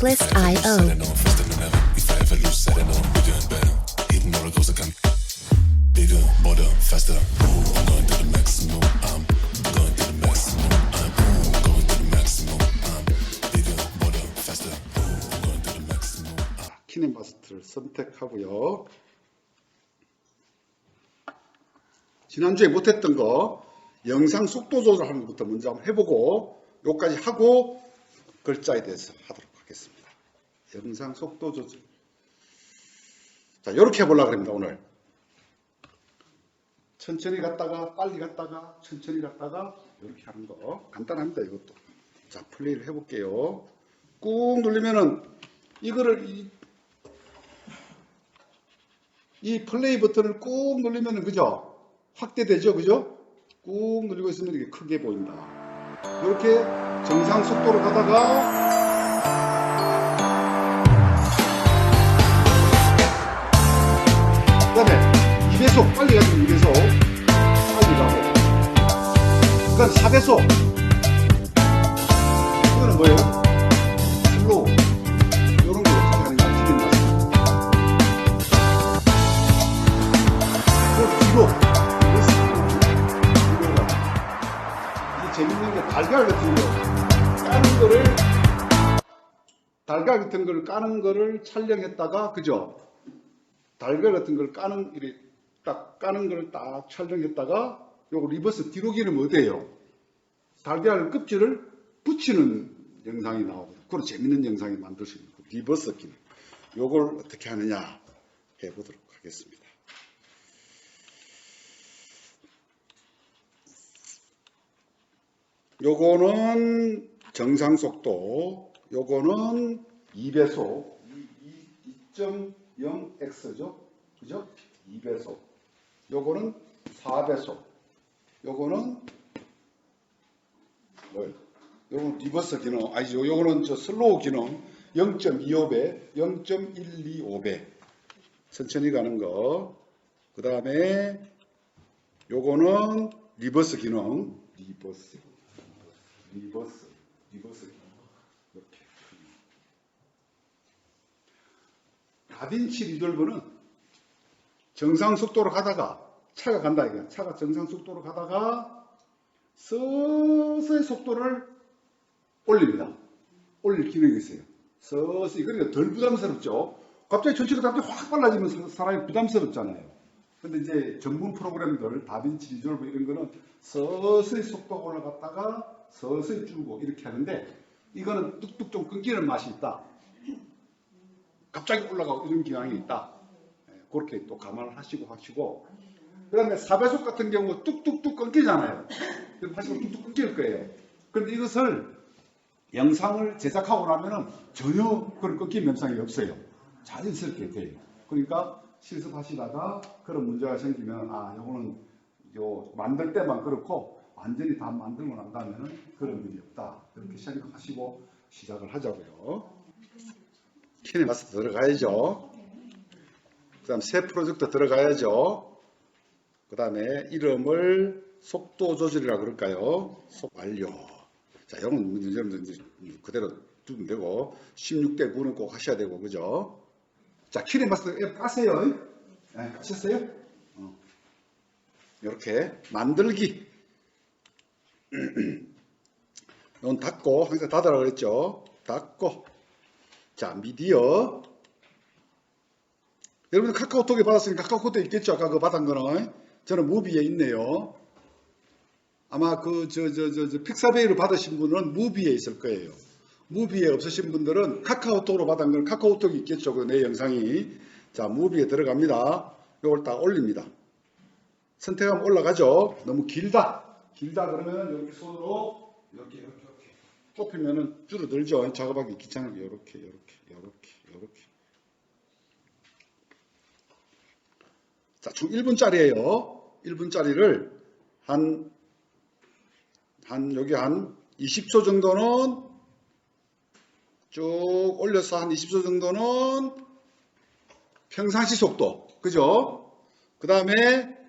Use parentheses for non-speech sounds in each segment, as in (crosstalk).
Simplest.io. 키네마스터를 선택하고요. 지난주에 못했던 거 영상 속도 조절하는 것부터 먼저 한번 해보고 요까지 하고 글자에 대해서 하도록. 영상 속도 조절. 자, 이렇게 해보려고 합니다, 오늘. 천천히 갔다가, 빨리 갔다가, 천천히 갔다가, 이렇게 하는 거. 간단합니다, 이것도. 자, 플레이를 해볼게요. 꾹 누르면은, 이거를, 이, 이 플레이 버튼을 꾹 누르면은, 그죠? 확대되죠, 그죠? 꾹 누르고 있으면 이렇게 크게 보인다. 이렇게 정상 속도로 가다가, 2배속 빨리 가면 2배속 빨리 가고 그건 4배속 이거는 뭐예요? 슬로우 이런 거 어떻게 하는 가 기린 맛그 뒤로 뒤로 이 재밌는 게 달걀 같은 거 까는 거를 달걀 같은 걸 까는 거를 촬영했다가 그죠? 달걀 같은 걸 까는 이렇게 딱 까는 걸딱 촬영했다가 요거 리버스 뒤로 기르면 어때요? 달걀 껍질을 붙이는 영상이 나오거든요. 그런 재밌는 영상이 만들 수 있는 거. 리버스 기능. 요걸 어떻게 하느냐 해보도록 하겠습니다. 요거는 정상 속도, 요거는 2배속, 2.0x죠. 그죠? 2배속. 요거는 4배속. 요거는 뭐예요? 요거는 리버스 기능, 아니죠. 요거는 저 슬로우 기능 0.25배, 0.125배. 천천히 가는 거. 그 다음에 요거는 리버스 기능, 리버스, 리버스, 리버스 기능. 이렇게. 다빈치 리돌브는 정상 속도로 가다가 차가 간다 이거 차가 정상 속도로 가다가 서서히 속도를 올립니다. 올릴 기능이 있어요. 서서히 그러니까 덜 부담스럽죠. 갑자기 전체가 갑자기 확 빨라지면 사람이 부담스럽잖아요. 근데 이제 전문 프로그램들 다빈치 리졸브 이런 거는 서서히 속도가 올라갔다가 서서히 줄고 이렇게 하는데 이거는 뚝뚝 좀 끊기는 맛이 있다. 갑자기 올라가고 이런 경향이 있다. 예, 그렇게 또 감안을 하시고 하시고 그 다음에 4배속 같은 경우 뚝뚝뚝 끊기잖아요. 하시고 뚝뚝 끊길 거예요. 그런데 이것을 영상을 제작하고 나면은 전혀 그런 끊김 현상이 없어요. 자연스럽게 돼요. 그러니까 실습하시다가 그런 문제가 생기면 아, 요거는 요 만들 때만 그렇고 완전히 다 만들고 난 다음에는 그런 일이 없다. 그렇게 생각하시고 시작을 하자고요. 키네 마스 들어가야죠. 그 다음 새 프로젝트 들어가야죠. 그 다음에 이름을 속도 조절이라 그럴까요? 속 완료. 자, 이건 이제 그대로 두면 되고 16대 9는 꼭 하셔야 되고 그죠? 자, 키네마스 앱 까세요. 네, 까셨어요? 어. 이렇게 만들기. (clears throat) 이건 닫고 항상 닫으라 그랬죠? 닫고 자, 미디어. 여러분 카카오톡에 받았으니까 카카오톡에 있겠죠? 아까 그 받은 거는. 저는 무비에 있네요. 아마 그, 저, 저, 저, 저 픽사베이로 받으신 분은 무비에 있을 거예요. 무비에 없으신 분들은 카카오톡으로 받은 건 카카오톡이 있겠죠. 그 내 영상이. 자, 무비에 들어갑니다. 이걸 딱 올립니다. 선택하면 올라가죠. 너무 길다. 길다 그러면 이렇게 손으로 이렇게, 이렇게, 이렇게. 좁히면은 줄어들죠. 작업하기 귀찮게 이렇게 이렇게 이렇게 이렇게 자, 총 1분짜리예요. 1분짜리를 한, 한, 여기 한 20초 정도는 쭉 올려서 한 20초 정도는 평상시 속도. 그죠? 그 다음에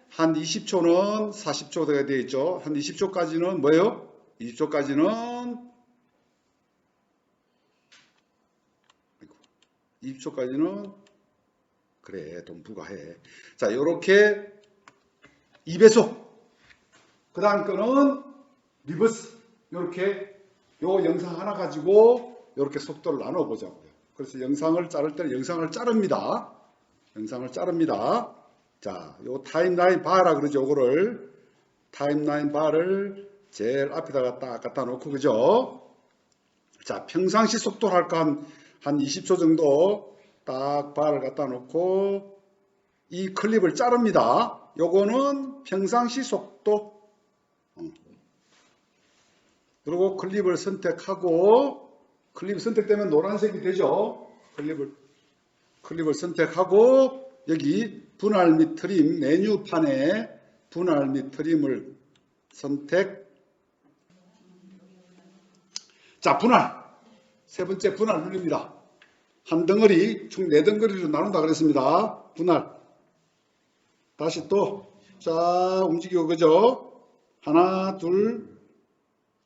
한 20초는 40초가 되어 있죠. 한 20초까지는 뭐예요? 20초까지는 20초까지는 그래 돈 부과해. 자 요렇게 2배속 그 다음 거는 리버스 요렇게 요 영상 하나 가지고 요렇게 속도를 나눠 보자고요. 그래서 영상을 자를 때는 영상을 자릅니다. 영상을 자릅니다. 자, 요 타임라인 바라 그러죠. 요거를 타임라인 바를 제일 앞에다가 딱 갖다 놓고 그죠? 자, 평상시 속도를 할까 한, 한 20초 정도 딱 바를 갖다 놓고 이 클립을 자릅니다. 요거는 평상시 속도. 음. 그리고 클립을 선택하고 클립 선택되면 노란색이 되죠. 클립을 클립을 선택하고 여기 분할 및 트림 메뉴판에 분할 및 트림을 선택. 자, 분할. 세 번째 분할 눌립니다. 한 덩어리, 총 네 덩어리로 나눈다 그랬습니다. 분할. 다시 또, 자, 움직이고, 그죠? 하나, 둘,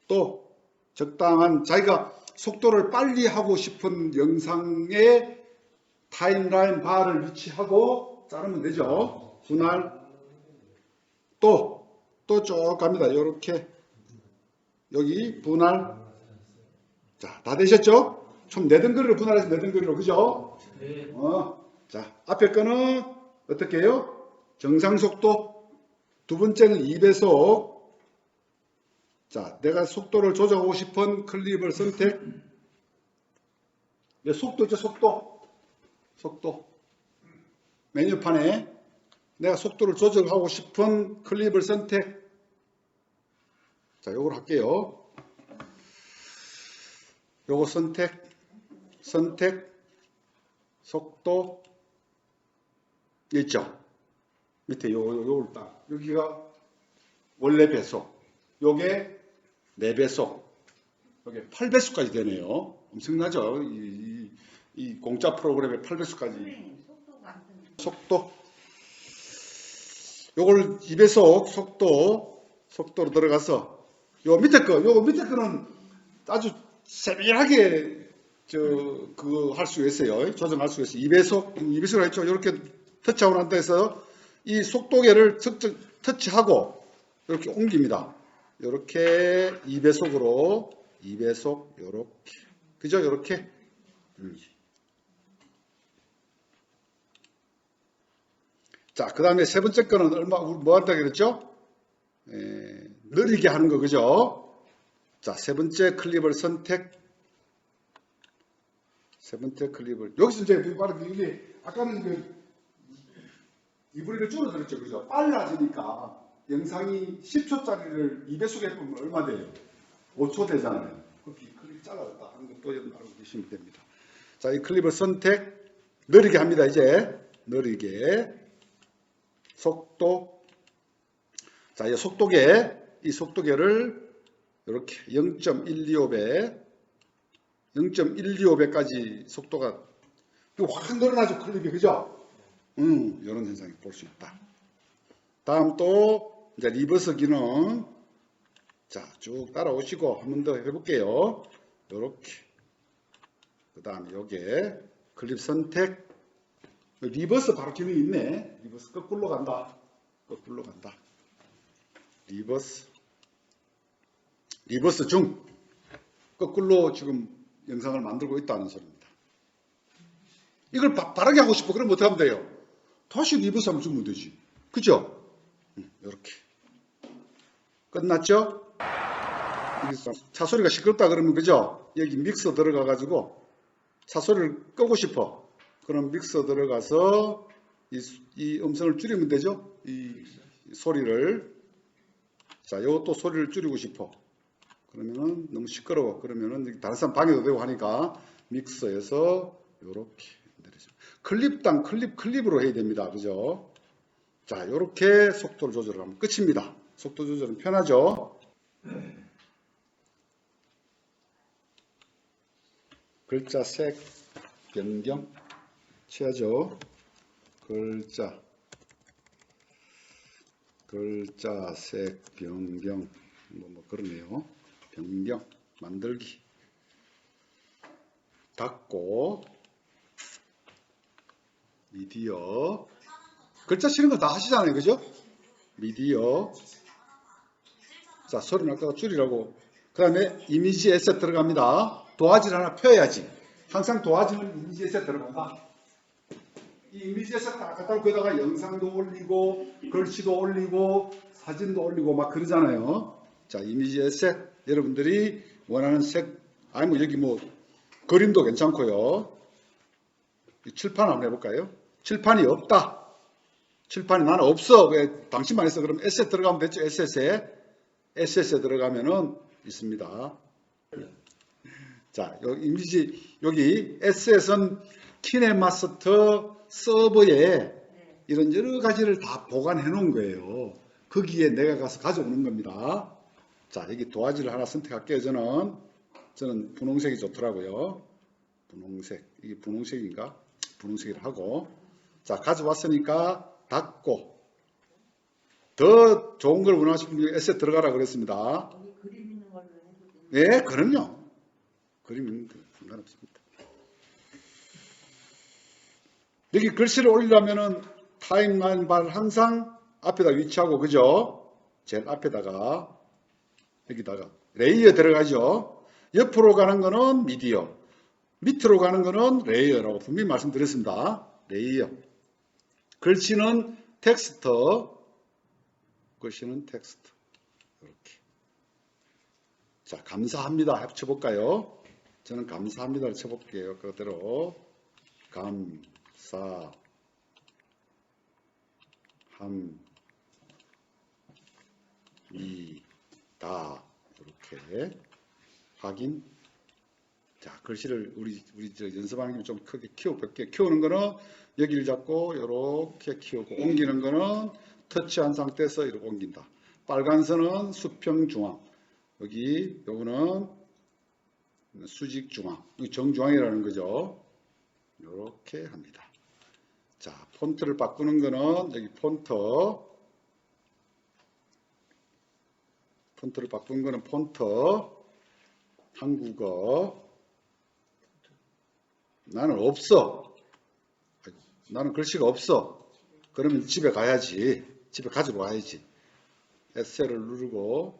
또, 적당한, 자기가 속도를 빨리 하고 싶은 영상의 타임라인 바를 위치하고 자르면 되죠. 분할. 또, 또 쭉 갑니다. 요렇게. 여기 분할. 자, 다 되셨죠? 총네 덩어리로 분할해서 네 덩어리로, 그죠? 네. 어, 자, 앞에 거는 어떻게 해요? 정상 속도. 두 번째는 2배속. 자, 내가 속도를 조정하고 싶은 클립을 선택. 네, 속도죠, 속도. 속도. 메뉴판에 내가 속도를 조정하고 싶은 클립을 선택. 자, 요걸 할게요. 요거 선택, 선택, 속도, 있죠? 밑에 요, 요, 요걸 딱. 여기가 원래 배속. 요게 4배속. 요게 8배속까지 되네요. 엄청나죠? 이, 이, 이 공짜 프로그램에 8배속까지. 속도가 안 되네. 속도. 요걸 2배속 속도, 속도로 들어가서 요 밑에 거, 요 밑에 거는 아주 세밀하게 저 그거 할수 있어요. 조정할 수 있어요. 2배속, 2배속으로 했죠. 이렇게 터치하고 난 데서 이 속도계를 측정 터치하고 이렇게 옮깁니다. 이렇게 2배속으로 2배속 요렇게 그죠? 요렇게 음. 자, 그 다음에 세 번째 거는 얼마, 뭐 한다 그랬죠? 에, 느리게 하는 거, 그죠? 자, 세 번째 클립을 선택. 세 번째 클립을. 여기서 이제, 바로 이게, 아까는 그, 이분리를 줄어들었죠, 그죠? 빨라지니까 영상이 10초짜리를 2배속에 해보면 얼마 돼요? 5초 되잖아요. 그렇게 클립 잘라졌다 하는 것도 여러분 알고 계시면 됩니다. 자, 이 클립을 선택. 느리게 합니다, 이제. 느리게. 속도. 자, 이 속도계, 이 속도계를 이렇게 0.125배, 0.125배까지 속도가 확 늘어나죠, 클립이. 그죠? 음, 이런 현상이 볼 수 있다. 다음 또, 이제 리버스 기능. 자, 쭉 따라오시고 한 번 더 해볼게요. 요렇게. 그 다음에 요게 클립 선택. 리버스 바로 기능이 있네. 리버스 거꾸로 간다. 거꾸로 간다. 리버스. 리버스 중. 거꾸로 지금 영상을 만들고 있다는 소리입니다. 이걸 바, 바르게 하고 싶어. 그럼 어떻게 하면 돼요? 다시 리버스 하면 주면 되지. 그죠? 이렇게. 끝났죠? 차 소리가 시끄럽다 그러면 그죠? 여기 믹서 들어가 가지고 차 소리를 끄고 싶어. 그럼 믹서 들어가서 이, 이 음성을 줄이면 되죠? 이 소리를. 자, 요것도 소리를 줄이고 싶어. 그러면은 너무 시끄러워. 그러면은 다른 사람 방해도 되고 하니까 믹서에서 요렇게 내리죠. 클립당 클립 클립으로 해야 됩니다. 그죠? 자, 요렇게 속도를 조절하면 끝입니다. 속도 조절은 편하죠? 글자 색 변경 취하죠? 글자 글자 색 변경 뭐, 뭐 그러네요. 변경 만들기 닫고 미디어. 글자 치는 거 다 하시잖아요. 그죠? 미디어. 자, 소리 아까 줄이라고. 그 다음에 이미지 에셋 들어갑니다. 도화지를 하나 펴야지. 항상 도화지는 이미지 에셋 들어간다. 이 이미지 에셋 다 갖다 거기다가 영상도 올리고, 글씨도 올리고, 사진도 올리고 막 그러잖아요. 자, 이미지 에셋. 여러분들이 원하는 색, 아니 뭐 여기 뭐 그림도 괜찮고요. 이 칠판 한번 해볼까요? 칠판이 없다. 칠판이 나는 없어. 왜 당신만 있어? 그럼 에셋 들어가면 됐죠? 에셋에. 에셋에 들어가면은 있습니다. 자, 여기 이미지, 여기 에셋은 키네마스터 서버에 이런 여러 가지를 다 보관해 놓은 거예요. 거기에 내가 가서 가져오는 겁니다. 자, 여기 도화지를 하나 선택할게요. 저는, 저는 분홍색이 좋더라고요. 분홍색. 이게 분홍색인가? 분홍색이라 하고. 자, 가져왔으니까 닫고. 더 좋은 걸 원하시면 에셋 들어가라 그랬습니다. 그림 있는 걸로? 네, 그럼요. 그림 있는 거 상관없습니다. 여기 글씨를 올리려면은 타임라인 바를 항상 앞에다 위치하고, 그죠? 제일 앞에다가, 여기다가, 레이어 들어가죠? 옆으로 가는 거는 미디어, 밑으로 가는 거는 레이어라고 분명히 말씀드렸습니다. 레이어. 글씨는 텍스트, 글씨는 텍스트. 이렇게. 자, 감사합니다. 합쳐볼까요? 저는 감사합니다를 쳐볼게요. 그대로. 감사, 함, 이, 다. 이렇게. 확인. 자, 글씨를 우리, 우리 저 연습하는 게좀 크게 키워 볼게요. 키우는 거는 여기를 잡고 이렇게 키우고, 옮기는 거는 터치한 상태에서 이렇게 옮긴다. 빨간 선은 수평 중앙. 여기 요거는 수직 중앙, 이 정중앙이라는 거죠. 이렇게 합니다. 자, 폰트를 바꾸는 거는 여기 폰트, 폰트를 바꾸는 거는 폰트, 한국어. 나는 없어. 나는 글씨가 없어. 그러면 집에 가야지. 집에 가지고 와야지. 에세를 누르고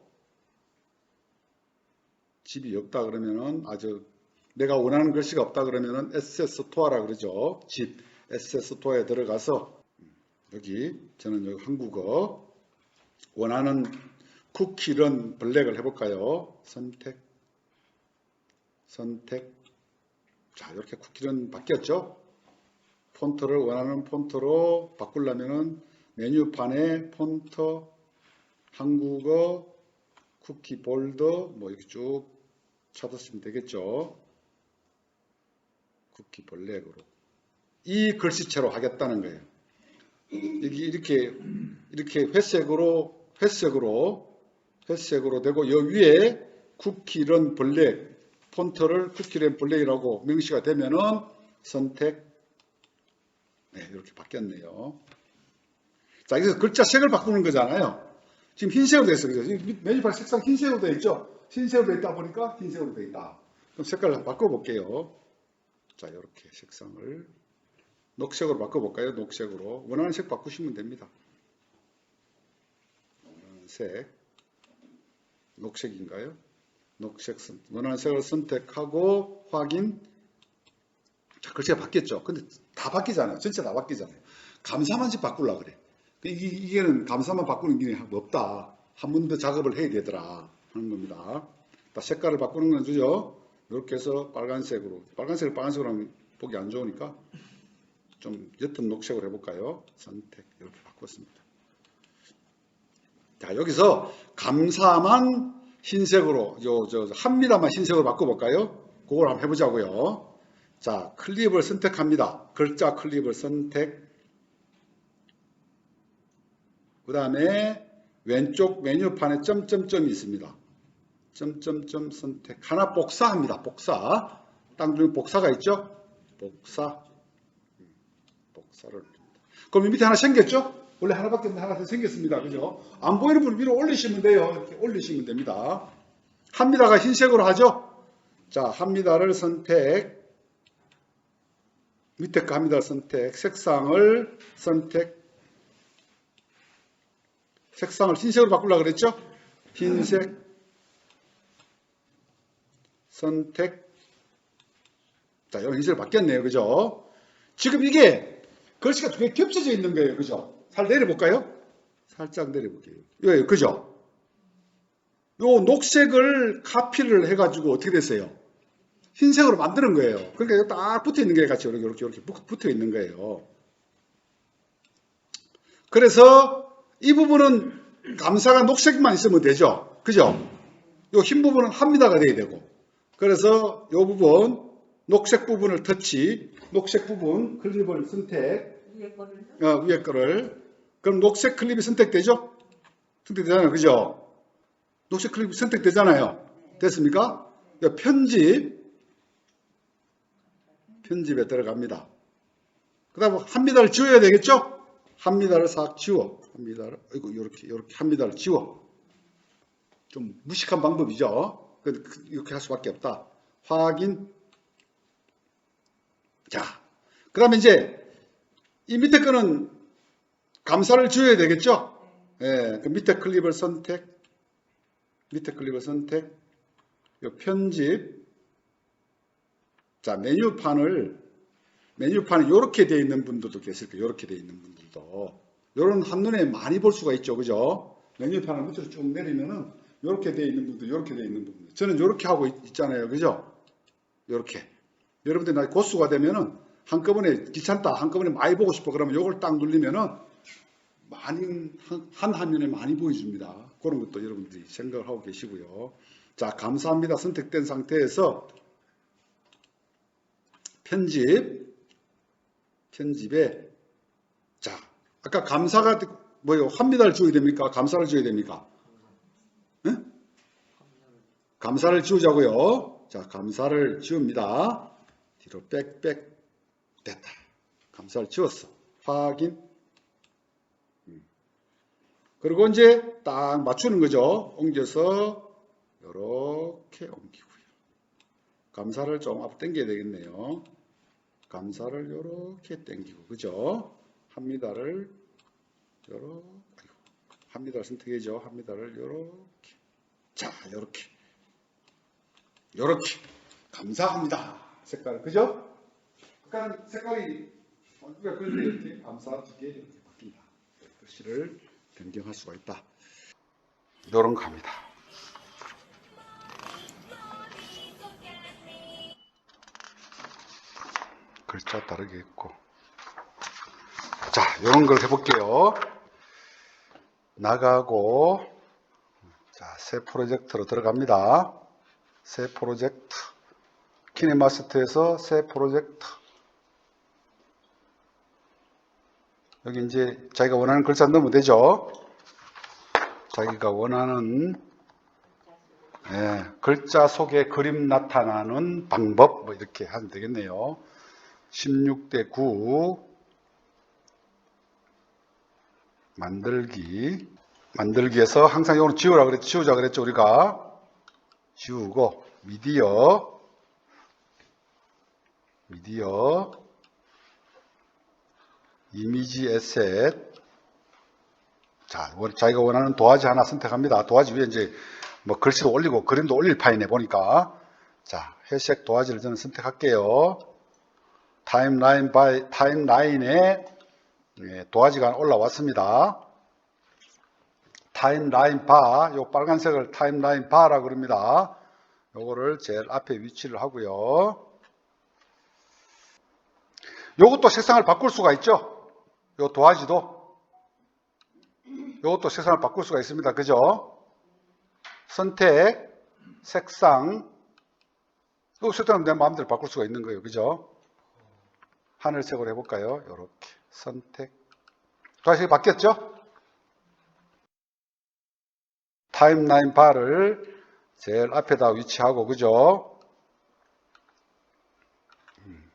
집이 없다 그러면은 아주 내가 원하는 글씨가 없다 그러면은 SS 토어라 그러죠. 집 SS 토어에 들어가서 여기 저는 여기 한국어 원하는 쿠키런 블랙을 해볼까요? 선택 선택 자 이렇게 쿠키런 바뀌었죠? 폰트를 원하는 폰트로 바꾸려면은 메뉴판에 폰트 한국어 쿠키 볼드 뭐 이렇게 쭉 찾았으면 되겠죠. 쿠키 블랙으로 이 글씨체로 하겠다는 거예요. 이렇게 이렇게 회색으로 회색으로 회색으로 되고 여 위에 쿠키런 블랙 폰트를 쿠키런 블랙이라고 명시가 되면은 선택 네, 이렇게 바뀌었네요. 자, 여기서 글자 색을 바꾸는 거잖아요. 지금 흰색으로 되어 있어요. 그죠? 메뉴판 색상 흰색으로 되어 있죠? 흰색으로 되어 있다 보니까 흰색으로 되어 있다. 그럼 색깔을 바꿔볼게요. 자, 이렇게 색상을 녹색으로 바꿔볼까요? 녹색으로. 원하는 색 바꾸시면 됩니다. 원하는 색. 녹색인가요? 녹색, 선- 원하는 색을 선택하고 확인. 자, 글씨가 바뀌었죠? 근데 다 바뀌잖아요. 전체 다 바뀌잖아요. 감사만 집 바꾸려고 그래. 이, 이게는 감사만 바꾸는 게 없다. 한 번 더 작업을 해야 되더라. 하는 겁니다. 다 색깔을 바꾸는 건 주죠. 이렇게 해서 빨간색으로. 빨간색을 빨간색으로 하면 보기 안 좋으니까 좀 옅은 녹색으로 해볼까요? 선택. 이렇게 바꿨습니다. 자, 여기서 감사만 흰색으로, 요, 저, 합니다만 흰색으로 바꿔볼까요? 그걸 한번 해보자고요. 자, 클립을 선택합니다. 글자 클립을 선택. 그 다음에 왼쪽 메뉴판에 점점점이 있습니다. 점점점 선택. 하나 복사합니다. 복사. 땅 중에 복사가 있죠? 복사. 음, 복사를. 그럼 이 밑에 하나 생겼죠? 원래 하나밖에 없는데 하나 더 생겼습니다. 그죠? 안 보이는 분 위로 올리시면 돼요. 이렇게 올리시면 됩니다. 합니다가 흰색으로 하죠? 자, 합니다를 선택. 밑에 거 합니다. 선택. 색상을 선택. 색상을 흰색으로 바꾸려고 그랬죠? 흰색. 선택. 자, 이런 흰색으로 바뀌었네요. 그죠? 지금 이게 글씨가 두 개 겹쳐져 있는 거예요. 그죠? 살 내려볼까요? 살짝 내려볼게요. 예, 그죠? 요 녹색을 카피를 해가지고 어떻게 됐어요? 흰색으로 만드는 거예요. 그러니까 딱 붙어 있는 게 같이 이렇게 이렇게 이렇게 붙어 있는 거예요. 그래서 이 부분은 감사가 녹색만 있으면 되죠. 그죠? 요 흰 부분은 합니다가 돼야 되고. 그래서 요 부분 녹색 부분을 터치, 녹색 부분 클립을 선택, 위에 거를요? 어, 위에 거를. 그럼 녹색 클립이 선택되죠? 선택되잖아요. 그죠? 녹색 클립이 선택되잖아요. 됐습니까? 자, 편집. 편집에 들어갑니다. 그 다음 한미달을 지워야 되겠죠? 한미달을 싹 지워. 한미달을, 이거 이렇게, 이렇게 한미달을 지워. 좀 무식한 방법이죠? 그- 그- 이렇게 할 수밖에 없다. 확인. 자, 그 다음에 이제 이 밑에 거는 감사를 지워야 되겠죠? 예, 그 밑에 클립을 선택, 밑에 클립을 선택, 요 편집, 자 메뉴판을 메뉴판이 이렇게 되어 있는 분들도 계실 거예요. 이렇게 되어 있는 분들도 이런 한눈에 많이 볼 수가 있죠, 그죠? 메뉴판을 밑으로 쭉 내리면은 이렇게 되어 있는 분들, 이렇게 되어 있는 분들. 저는 이렇게 하고 있, 잖아요 그죠? 이렇게. 여러분들 나 고수가 되면은 한꺼번에 귀찮다, 한꺼번에 많이 보고 싶어 그러면 이걸 딱 누르면은 많이 한, 한 화면에 많이 보여줍니다. 그런 것도 여러분들이 생각을 하고 계시고요. 자, 감사합니다. 선택된 상태에서 편집, 편집에 자, 아까 감사가 뭐요? 합니다를 지워야 됩니까? 감사를 지워야 됩니까? 응? 감사를 지우자고요. 자, 감사를 지웁니다. 뒤로 빽빽 됐다. 감사를 지웠어. 확인. 그리고 이제 딱 맞추는 거죠. 옮겨서 이렇게 옮기고요. 감사를 좀 앞 당겨야 되겠네요. 감사를 이렇게 당기고 그죠? 합니다를 요렇게 합니다를 선택해죠. 합니다를 요렇게 자 요렇게 요렇게 감사합니다. 색깔 그죠? 색깔 색깔이 우리가 그런데 이렇게 감사 두개 이렇게 바뀐다. 글씨를 변경할 수가 있다. 요런 거 합니다. 글자 다르게 있고. 자 요런 걸 해볼게요. 나가고 자새 프로젝트로 들어갑니다. 새 프로젝트. 키네마스터에서 새 프로젝트 여기 이제 자기가 원하는 글자 넣으면 되죠? 자기가 원하는 예, 글자 속에 그림 나타나는 방법 뭐 이렇게 하면 되겠네요. 16대 9 만들기. 만들기에서 항상 이거는 지우라 그랬 지우자 그랬죠 우리가. 지우고 미디어. 미디어 이미지 에셋 자 원- 자기가 원하는 도화지 하나 선택합니다 도화지 위에 이제 뭐 글씨도 올리고 그림도 올릴 파이네 보니까 자 회색 도화지를 저는 선택할게요 타임라인 바이 타임라인에 예, 도화지가 올라왔습니다. 타임라인 바, 요 빨간색을 타임라인 바라 그럽니다. 요거를 제일 앞에 위치를 하고요. 요것도 색상을 바꿀 수가 있죠. 요 도화지도 요것도 색상을 바꿀 수가 있습니다. 그죠? 선택, 색상, 요 색상은 내 마음대로 바꿀 수가 있는 거예요. 그죠? 하늘색으로 해볼까요? 이렇게 선택. 도화색이 바뀌었죠? 타임라인 바를 제일 앞에다 위치하고 그죠? 음.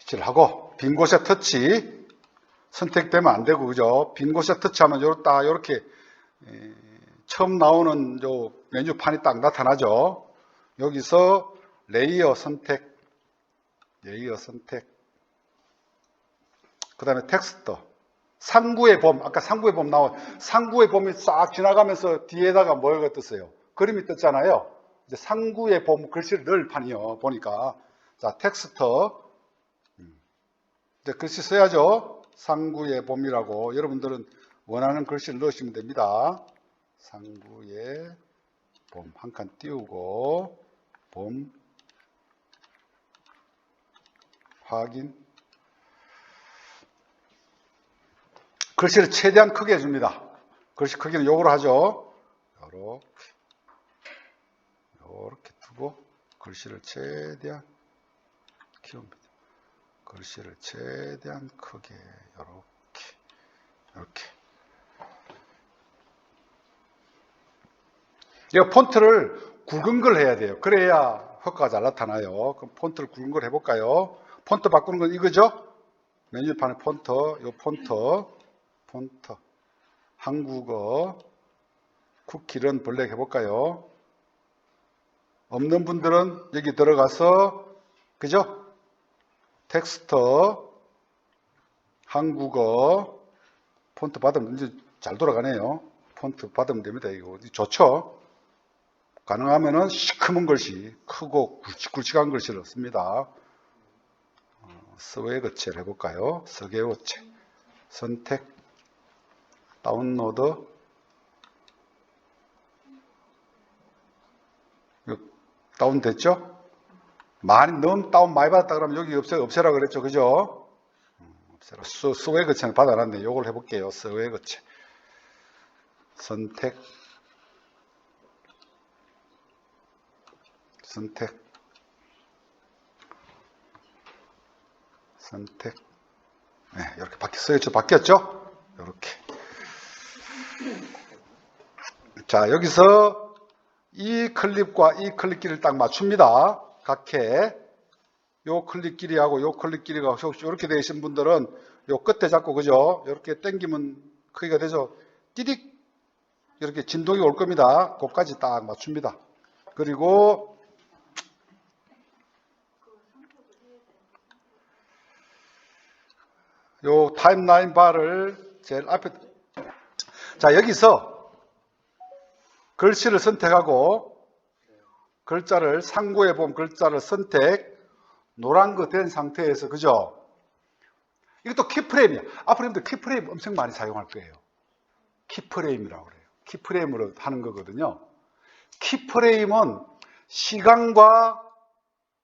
위치를 하고 빈 곳에 터치 선택되면 안 되고 그죠? 빈 곳에 터치하면 요렇다 요렇게 에, 처음 나오는 요 메뉴판이 딱 나타나죠. 여기서 레이어 선택 레이어 선택. 그 다음에 텍스트. 상구의 봄. 아까 상구의 봄 나온 상구의 봄이 싹 지나가면서 뒤에다가 뭐가 떴어요? 그림이 떴잖아요. 이제 상구의 봄 글씨를 넣을 판이요. 보니까. 자, 텍스트. 음. 이제 글씨 써야죠. 상구의 봄이라고. 여러분들은 원하는 글씨를 넣으시면 됩니다. 상구의 봄 한 칸 띄우고 봄 확인 글씨를 최대한 크게 해줍니다. 글씨 크기는 요거로 하죠. 요렇게 요렇게 두고 글씨를 최대한 키웁니다. 글씨를 최대한 크게 요렇게 이렇게 이 폰트를 굵은 걸 해야 돼요. 그래야 효과가 잘 나타나요. 그럼 폰트를 굵은 걸 해볼까요? 폰트 바꾸는 건 이거죠? 메뉴판에 폰트, 요 폰트, 폰트, 한국어, 쿠키런 블랙 해볼까요? 없는 분들은 여기 들어가서, 그죠? 텍스트, 한국어, 폰트 받으면 이제 잘 돌아가네요. 폰트 받으면 됩니다. 이거 좋죠? 가능하면은 시커먼 글씨, 크고 굵직굵직한 글씨를 씁니다. 어, 스웨그체를 해볼까요? 스웨그체. 선택, 다운로드. 다운됐죠? 많이, 너무 다운 많이 받았다 그러면 여기 없애, 없애라 그랬죠. 그죠? 음, 없애라. 스, 스웨그체는 받아놨네. 요걸 해볼게요. 스웨그체. 선택, 선택 선택 네, 이렇게 바뀌었어요. 저 바뀌었죠? 이렇게 자 여기서 이 클립과 이 클립끼리를 딱 맞춥니다. 각해 요 클립끼리하고 요 클립끼리가 혹시 이렇게 되신 분들은 요 끝에 잡고 그죠? 이렇게 당기면 크기가 되죠. 띠딕 이렇게 진동이 올 겁니다. 그까지 딱 맞춥니다. 그리고 요 타임라인 바를 제일 앞에 자 여기서 글씨를 선택하고 글자를 상고에 보면 글자를 선택 노란 거 된 상태에서 그죠? 이것도 키프레임이야. 앞으로 키프레임 엄청 많이 사용할 거예요. 키프레임이라고 그래요. 키프레임으로 하는 거거든요. 키프레임은 시간과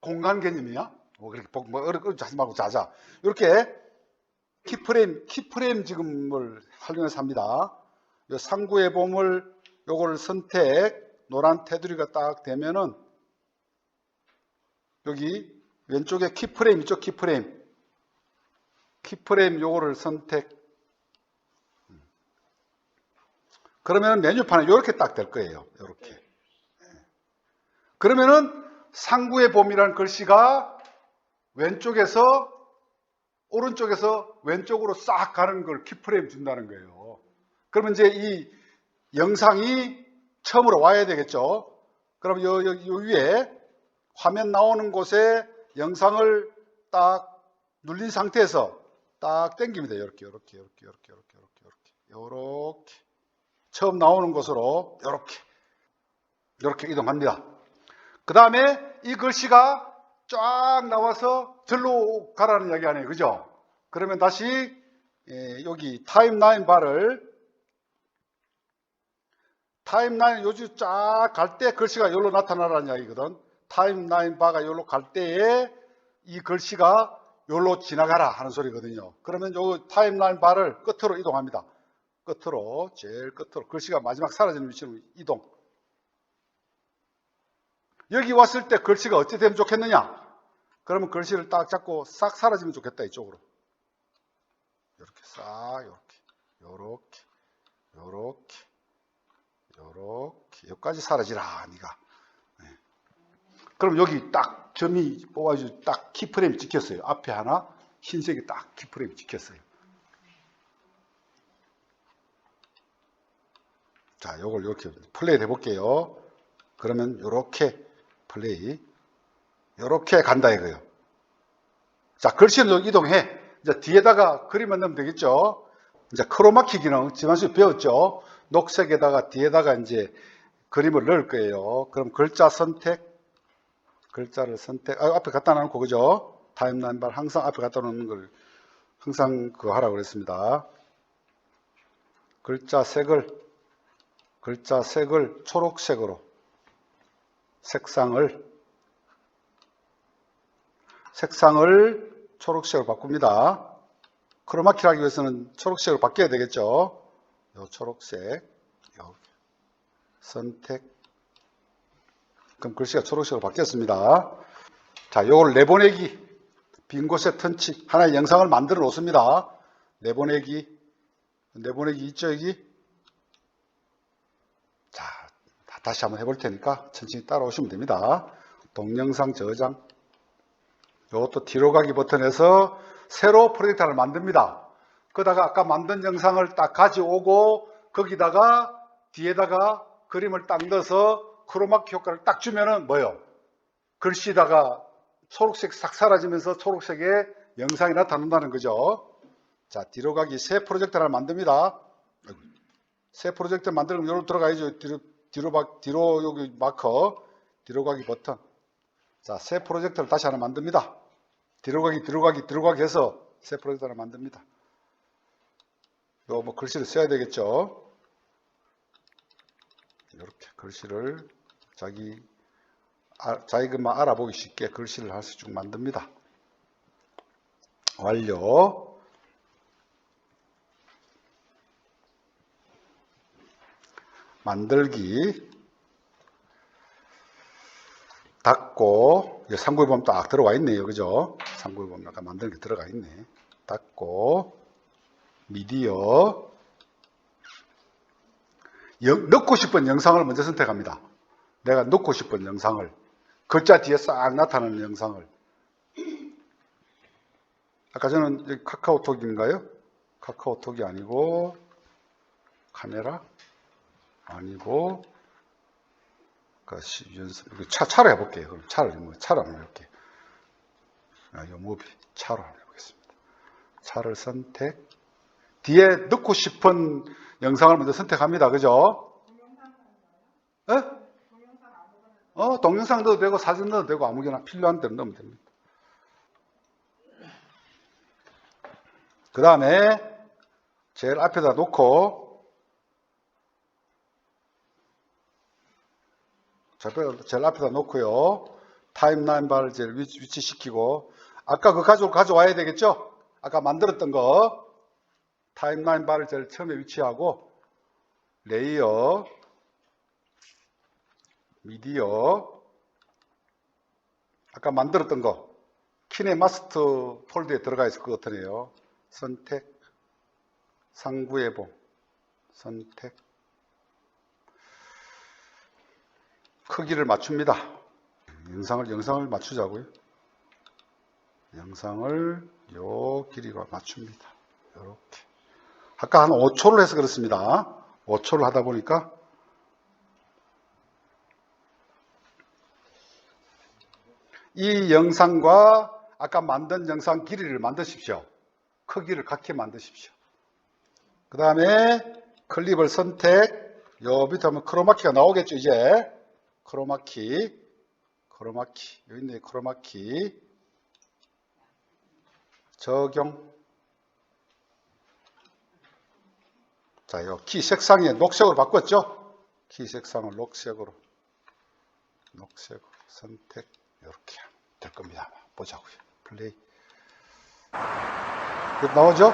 공간 개념이야. 뭐 그렇게 복- 뭐 어렵게 하지 말고 자자. 이렇게 키프레임, 키프레임 지금을 활용해서 합니다. 요 상구의 봄을 요걸 선택, 노란 테두리가 딱 되면은 여기 왼쪽에 키프레임 있죠? 키프레임. 키프레임 요거를 선택. 그러면 메뉴판에 이렇게 딱 될 거예요. 이렇게. 그러면은 상구의 봄이라는 글씨가 왼쪽에서 오른쪽에서 왼쪽으로 싹 가는 걸 키프레임 준다는 거예요. 그러면 이제 이 영상이 처음으로 와야 되겠죠. 그럼 요, 요, 요 위에 화면 나오는 곳에 영상을 딱 눌린 상태에서 딱 당깁니다. 이렇게, 이렇게, 이렇게, 이렇게, 이렇게, 이렇게, 이렇게, 이렇게. 처음 나오는 곳으로 이렇게, 이렇게 이동합니다. 그 다음에 이 글씨가 쫙 나와서 절로 가라는 이야기 아니에요. 그죠? 그러면 다시 예, 여기 타임라인 바를 타임라인 요즘 쫙갈 때 글씨가 여기로 나타나라는 이야기거든. 타임라인 바가 여기로 갈 때에 이 글씨가 여기로 지나가라 하는 소리거든요. 그러면 요 타임라인 바를 끝으로 이동합니다. 끝으로 제일 끝으로 글씨가 마지막 사라지는 위치로 이동. 여기 왔을 때 글씨가 어찌 되면 좋겠느냐? 그러면 글씨를 딱 잡고 싹 사라지면 좋겠다 이쪽으로. 이렇게 싹 이렇게 요렇게 요렇게 요렇게 여기까지 사라지라 네가. 네. 그럼 여기 딱 점이 뽑아주 딱 키프레임이 찍혔어요. 앞에 하나 흰색이 딱 키프레임이 찍혔어요. 자, 요걸 이렇게 플레이 해볼게요. 그러면 요렇게 플레이. 요렇게 간다 이거예요. 자, 글씨를 이동해. 이제 뒤에다가 그림을 넣으면 되겠죠. 이제 크로마키 기능 지난주에 배웠죠. 녹색에다가 뒤에다가 이제 그림을 넣을 거예요. 그럼 글자 선택, 글자를 선택, 아, 앞에 갖다 놓고 그죠? 타임라인 발 항상 앞에 갖다 놓는 걸 항상 그거 하라고 그랬습니다. 글자 색을 글자 색을 초록색으로 색상을 색상을 초록색으로 바꿉니다. 크로마키를 하기 위해서는 초록색으로 바뀌어야 되겠죠. 요 초록색 요 선택 그럼 글씨가 초록색으로 바뀌었습니다. 자, 요걸 내보내기 빈 곳에 턴치 하나의 영상을 만들어 놓습니다. 내보내기 내보내기 있죠 여기? 자, 다- 다시 한번 해볼 테니까 천천히 따라오시면 됩니다. 동영상 저장 이것도 뒤로 가기 버튼에서 새로 프로젝터를 만듭니다. 그러다가 아까 만든 영상을 딱 가져오고 거기다가 뒤에다가 그림을 딱 넣어서 크로마키 효과를 딱 주면은 뭐요? 글씨다가 초록색 싹 사라지면서 초록색의 영상이 나타난다는 거죠. 자, 뒤로 가기 새 프로젝터를 만듭니다. 새 프로젝터 만들면 여기로 들어가야죠. 뒤로, 뒤로, 바- 뒤로 여기 마커, 뒤로 가기 버튼. 자, 새 프로젝터를 다시 하나 만듭니다. 뒤로 가기, 뒤로 가기, 뒤로 가기 해서 새 프로젝터를 만듭니다. 요뭐 글씨를 써야 되겠죠. 이렇게 글씨를 자기, 아, 자기 것만 알아보기 쉽게 글씨를 할수쭉 만듭니다. 완료. 만들기. 닫고, 상구에 보면 딱 들어와 있네요. 그죠? 상구에 보면 아까 만들기 들어가 있네. 닫고, 미디어. 영- 넣고 싶은 영상을 먼저 선택합니다. 내가 넣고 싶은 영상을. 글자 뒤에 싹 나타나는 영상을. 아까 저는 카카오톡인가요? 카카오톡이 아니고, 카메라? 아니고, 그 이거 차, 차로 해볼게요. 그럼 차를, 뭐, 차로 한번 해볼게요. 아, 요 무비, 차로 한번 해보겠습니다. 차를 선택. 뒤에 넣고 싶은 영상을 먼저 선택합니다. 그죠? 예? 어, 동영상 넣어도 되고, 사진 넣어도 되고, 아무거나 필요한 대로 넣으면 됩니다. 그 다음에, 제일 앞에다 놓고, 제일 앞에다 놓고요. 타임라인 바를 제일 위치, 위치시키고, 아까 그 가지고 가져와야 되겠죠? 아까 만들었던 거, 타임라인 바를 제일 처음에 위치하고, 레이어, 미디어, 아까 만들었던 거, 키네 마스터 폴더에 들어가 있을 것 같으네요. 선택, 상부예봉, 선택, 크기를 맞춥니다. 영상을, 영상을 맞추자고요. 영상을 요 길이가 맞춥니다. 이렇게. 아까 한 5초를 해서 그렇습니다. 5초를 하다 보니까 이 영상과 아까 만든 영상 길이를 만드십시오. 크기를 같게 만드십시오. 그 다음에 클립을 선택. 요 밑에 하면 크로마키가 나오겠죠, 이제. 크로마키. 크로마키. 여기 있네, 크로마키. 적용. 자, 요키 색상에 녹색으로 바꿨죠? 키 색상을 녹색으로. 녹색으로 선택. 이렇게 될 겁니다. 보자고요. 플레이. 나오죠?